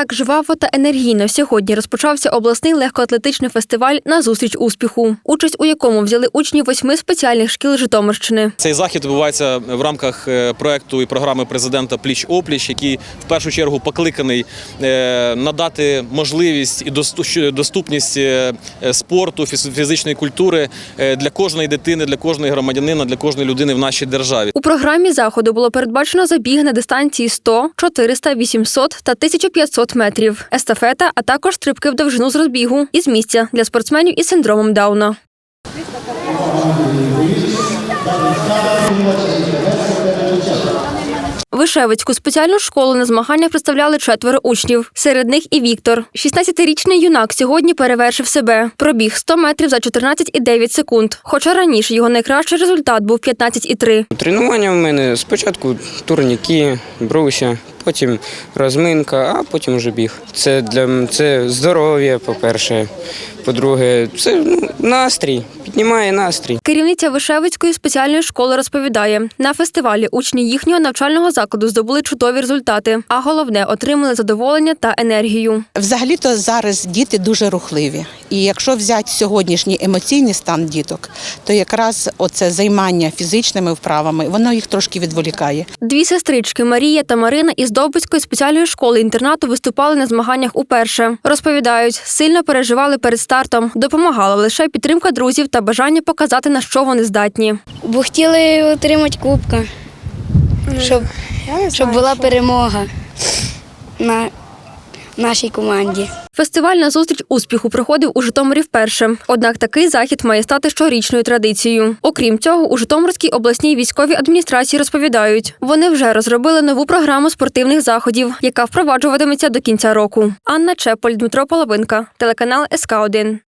Так жваво та енергійно сьогодні розпочався обласний легкоатлетичний фестиваль на зустріч успіху, участь у якому взяли учні восьми спеціальних шкіл Житомирщини. Цей захід відбувається в рамках е, проекту і програми президента Пліч опліч, який в першу чергу покликаний е, надати можливість і досту- доступність е, е, спорту, фіз- фізичної культури е, для кожної дитини, для кожної громадянина, для кожної людини в нашій державі. У програмі заходу було передбачено забіг на дистанції 100, 400, 800 та 1500 метрів, естафета, а також стрибки в довжину з розбігу із місця для спортсменів із синдромом Дауна. Вишевицьку спеціальну школу на змаганнях представляли четверо учнів. Серед них і Віктор. 16-річний юнак сьогодні перевершив себе. Пробіг 100 метрів за 14,9 секунд. Хоча раніше його найкращий результат був 15,3. Тренування в мене спочатку турніки, бруся, потім розминка, а потім вже біг. Це для це здоров'я, по-перше. По-друге, це ну, настрій, піднімає настрій. Керівниця Вишевицької спеціальної школи розповідає, на фестивалі учні їхнього навчального закладу здобули чудові результати, а головне отримали задоволення та енергію. Взагалі-то зараз діти дуже рухливі. І якщо взяти сьогоднішній емоційний стан діток, то якраз оце займання фізичними вправами, воно їх трошки відволікає. Дві сестрички Марія та Марина із Довбицької спеціальної школи інтернату виступали на змаганнях уперше. Розповідають, сильно переживали перед стартом. Допомагала лише підтримка друзів та бажання показати на що вони здатні. Бо хотіли отримати кубка, щоб, щоб була перемога на нашій команді. Фестиваль на зустріч успіху проходив у Житомирі вперше. Однак такий захід має стати щорічною традицією. Окрім цього, у Житомирській обласній військовій адміністрації розповідають, вони вже розробили нову програму спортивних заходів, яка впроваджуватиметься до кінця року. Анна Чеполь, Дмитро Половинка, телеканал СК 1